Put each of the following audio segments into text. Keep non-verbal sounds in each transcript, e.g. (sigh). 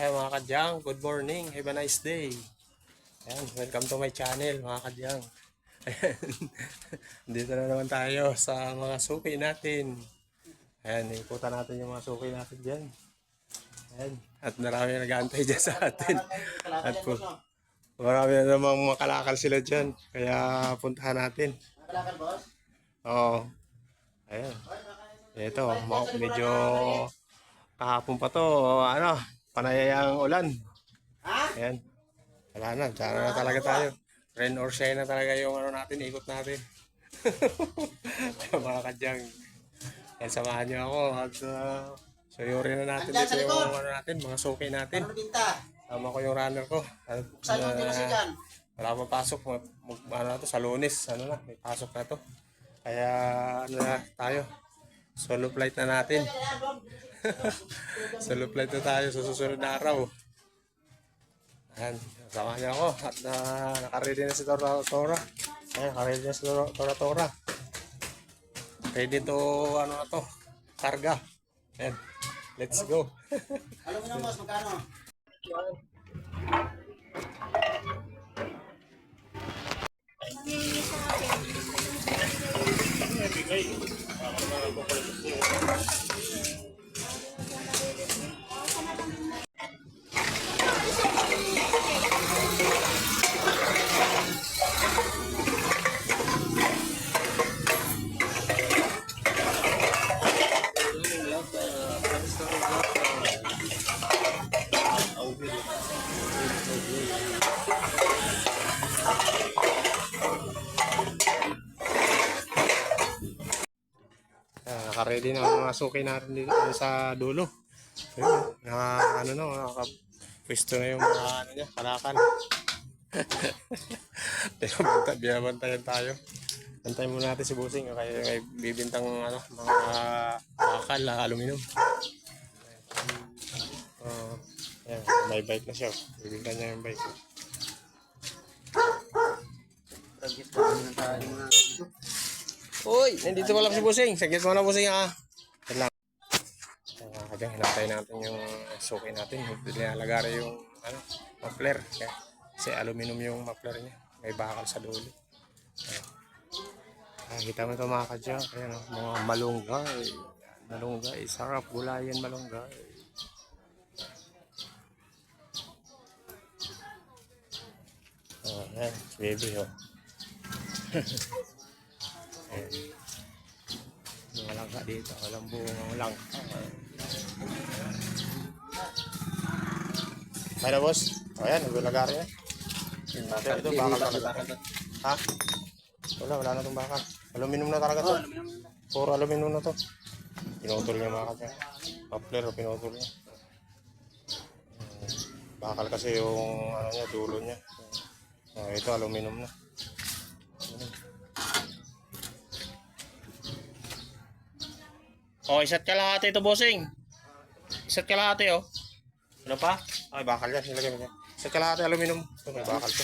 Hi mga kadyang, good morning, have a nice day. Ayan, welcome to my channel mga kadyang. Ayan, (laughs) dito na naman tayo sa mga suki natin. Ayan, ikutan natin yung mga suki natin dyan. Ayan, at marami nag-aantay dyan sa atin. At po, marami na namang makalakal sila dyan. Kaya puntahan natin. Kalakal, boss? Oo. Ayan. Ito, medyo kahapon pa to, ano, panayayang ulan. Ha? Ayan. Wala na, tsara na talaga tayo. Rain or shine na talaga yung ano natin, ikot natin. (laughs) Mga kadyang. Yan, samahan niyo ako at uh, suyurin na natin dito yung ano natin, mga suki natin. Ano? Tama ko yung runner ko. At, uh, wala pa pasok. Mag, mag- ano na to, sa lunes. Ano na, may pasok na to. Kaya ano na tayo. Solo flight na natin. (laughs) Solo flight na tayo sa susunod na araw. Ayan, sama niya ako. At uh, nakaready na si Tora Tora. Ayan, nakaready na si Tora Tora. Tora. Ready to, ano na to, karga. Ayan, let's go. (laughs) Alam mo na, boss, magkano? Ah, naka-ready na ang mga suki natin dito sa dulo. Ayun, na ano na, naka pwesto na yung mga ano niya, kalakan. Binabanta, (laughs) binabantayan tayo. Antayin muna natin si Busing kaya may bibintang ano, mga bakal aluminum. Uh, ayan, may bike na siya. Bibintan niya yung mga Uy, nandito pala si Busing. Saglit mo na Busing ah. Yan lang. Kaya kadyang hinatay natin yung suki natin. Nilalagari yung ano, muffler. Kaya, kasi aluminum yung muffler niya. May bakal sa dulo. Ayan. Nakikita mo ito mga kadyang. Ayan, oh, mga malunggay. Yan, Malunggay. Sarap. Gulayan malunggay. Oh, ayan. Baby, oh. Ayan. (laughs) Yung walang ka dito, walang bunga, walang Kaya na boss? O yan, nagulagari na. Tingnan natin ito, bakal talaga. Ha? Wala, wala na itong bakal. Aluminum na talaga to. Puro aluminum na to. Pinutol niya mga kanya. Muffler, pinutol niya. Bakal kasi yung ano niya, dulo niya. Oh, ito aluminum na. Oh, isa't kalahati ito, bossing. Isa't kalahati, oh. Ano pa? Ay, bakal yan. Nilagay mo yan. Isa't kalahati aluminum. Ito, may bakal to.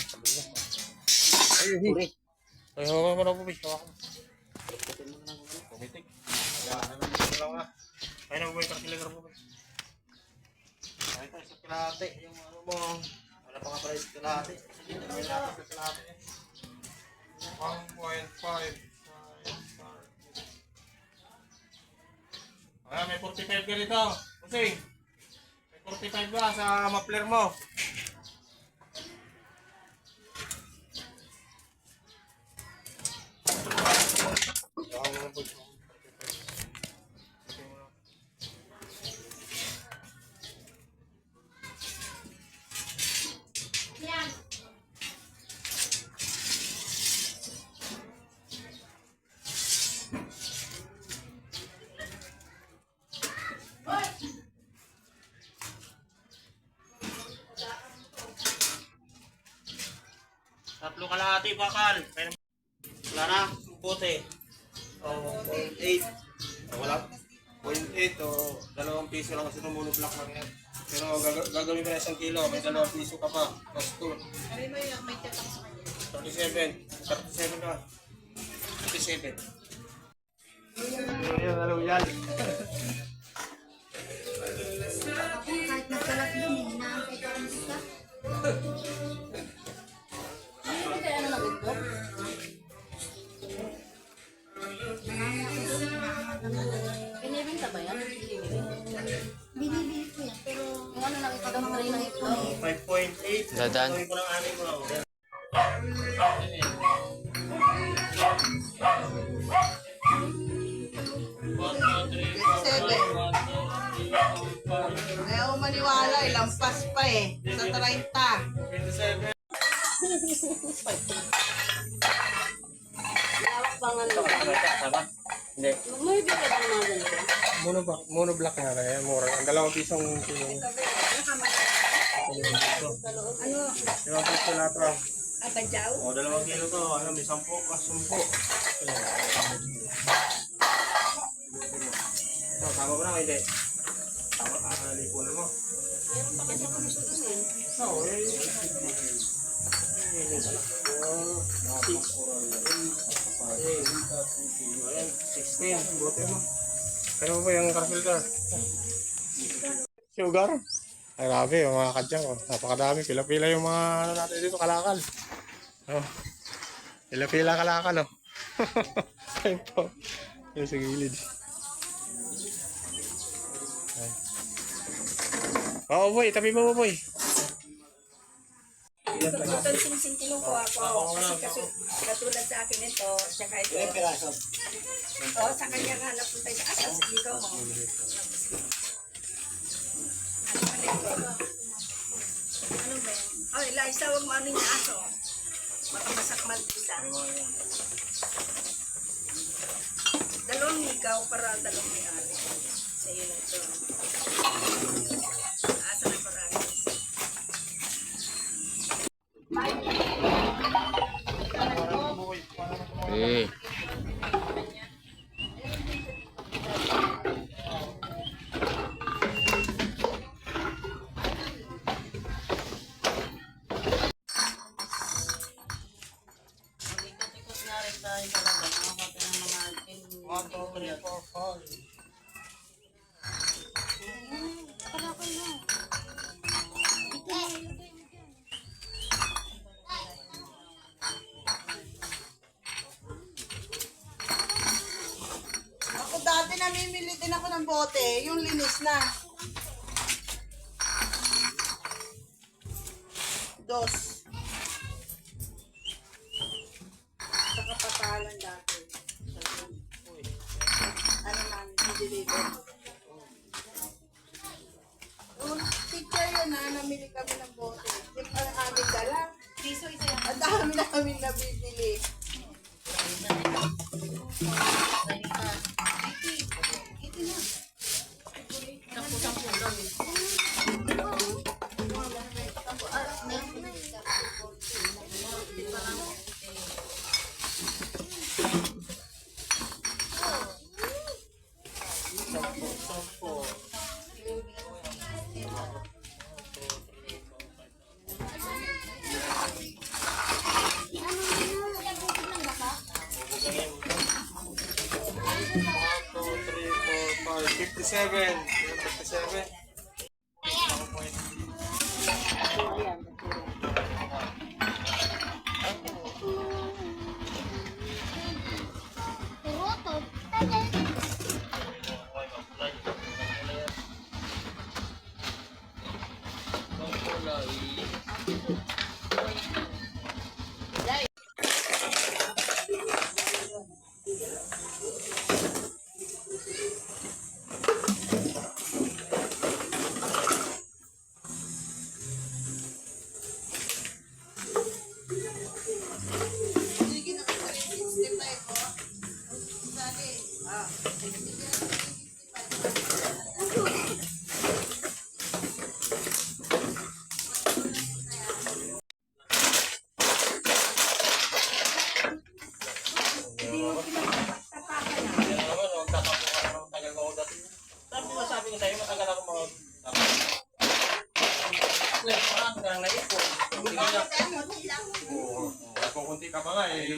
Ay, ay, ay, hawakan mo na bis. Hawakan mo. Pumitik. Wala na buhay kartilagar bis. Ay, ito, isa't kalahati. Yung ano mo. Wala pa nga pala isa't kalahati. Sige, gawin natin isa't kalahati. 1.5. Ah, may 45 ka rito. Kusing. May 45 ba sa muffler mo? Tatlo kalahati bakal. Wala na. Puti. Oh, 0.8. Oh, wala. 0.8 o dalawang piso lang kasi tumulo block lang yan. Pero gag- gagawin ko na isang kilo. May dalawang piso ka pa. Plus 2. Sabi mo yung may tatang sa kanya. 37. 37 ka. 37. Ayan, ano yan? Kahit nagkalat 5.8. Dadan. Gawin ko ng anim mo. Ayaw maniwala eh, lampas pa eh. Sa 30. Lawak pa nga nito. Hindi. May bigla ba ng mga ganito? Mono, black yan. Mura. Ang dalawang pisong pinong. Ano? Limang piso lahat lang. abadyaw. O, dalawang kilo to. Ano, may sampo ka, sumpo. Oh, tama ba na hindi? Tama ka, lipunan mo. Oo, eh. Ayan, 16. Buti mo. Ano po yung carpenter? Sugar? Ay, grabe, yung mga kadyang. Oh. Napakadami. Pila-pila yung mga ano natin dito, kalakal. Oh. Pila-pila kalakal, oh. Ayun po. Yung sa gilid. Ay. Oo, boy. Tabi mo, boy. Itong singsing kinukuha ko. Kasi kasi katulad sa akin ito, tsaka ito. Ilang piraso? O, sa kanya nga napunta asal sa ikaw mo. Ano ba ito? Ano ba yun? Eliza, huwag mo ano yung aso. Baka masakmal isa. Dalawang ikaw para dalawang may ari. Sa iyo na ito. Namimili din ako ng bote, yung linis na. Dos. Sa kapatalan dati. Ano namin, deliver. Yung picture yun na, namili kami ng bote. Yung ang aming dala. Piso isa yan. Ang dami namin nabibili. Fifty-seven. Fifty-seven. Sige 啊。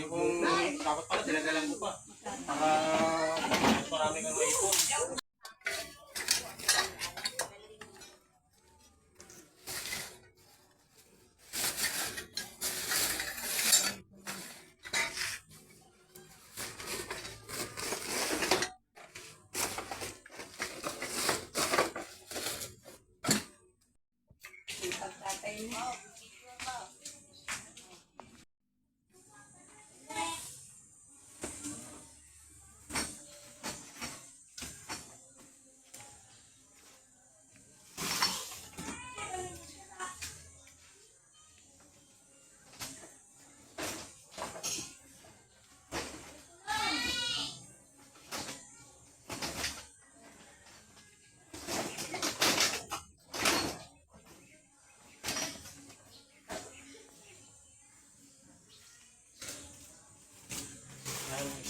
Kung dapat pala, sinagalan mo pa. Para marami kang maipon.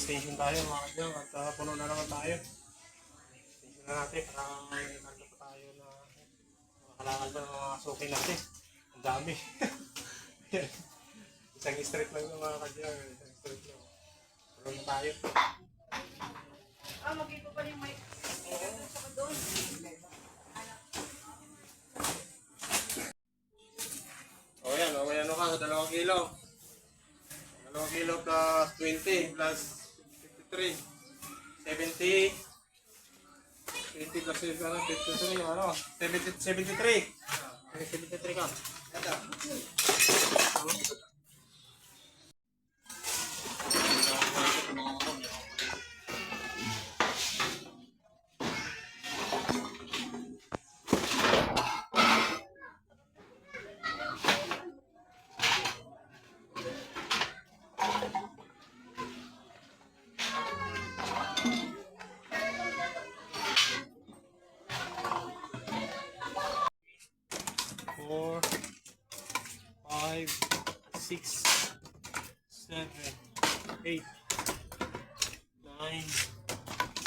Extension tayo mga kadyang at uh, puno na naman tayo. Extension na natin para may kanto pa tayo na makalangan pa ng mga suki natin. Ang dami. (laughs) Isang straight lang mga kadyang. Isang straight lang. Puno na tayo. Ah, mag-ipo pa rin yung mic. Saka doon. O yan, o yan ka, dalawang kilo. Dalawang kilo plus 20 plus 53. 70. 20 plus 50, ano, 53, ano, 70, 73. 73 ka. four, 8, 9,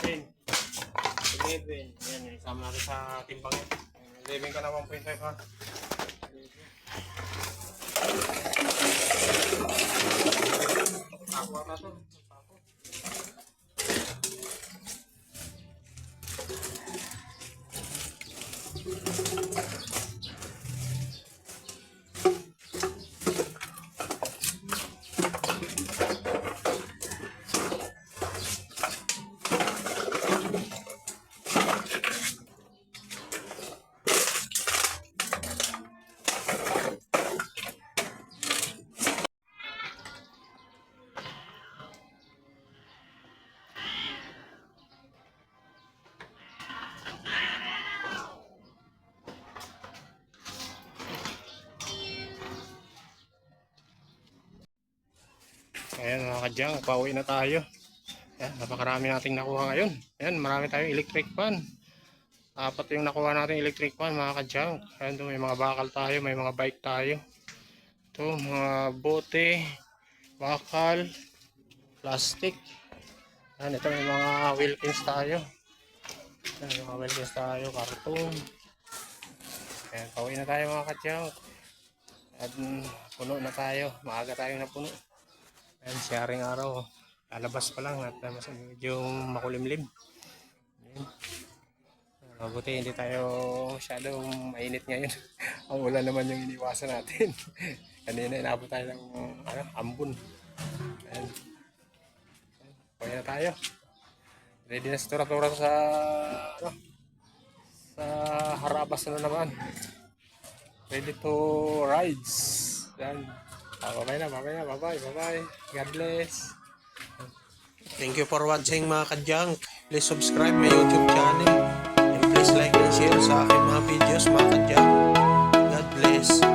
10, 11. Ayan, isama natin sa timbang yan. 11 ka na 1.5 ha. Ako ata to. Ayan mga kadyang, pauwi na tayo. Ayan, napakarami nating nakuha ngayon. Ayan, marami tayong electric fan. Apat yung nakuha nating electric fan mga kadyang. Ayan, may mga bakal tayo, may mga bike tayo. Ito, mga bote, bakal, plastic. Ayan, ito may mga Wilkins tayo. Ayan, mga Wilkins tayo, karton. Ayan, pauwi na tayo mga kadyang. At puno na tayo. Maaga tayong napuno. Ayan, sharing araw. Lalabas pa lang at uh, mas medyo makulimlim. Ayan. Ah, Mabuti hindi tayo masyadong mainit ngayon. (laughs) Ang ulan naman yung iniwasan natin. (laughs) Kanina inabot tayo ng ano, ambon. Ayan. Na tayo. Ready na sa tura-tura sa ano, sa harabas na naman. Ready to rides. Yan. Ah, bye-bye na, bye-bye na, bye-bye, bye-bye. God bless. Thank you for watching mga kadyang. Please subscribe my YouTube channel. And please like and share sa aking mga videos mga kadyang. God bless.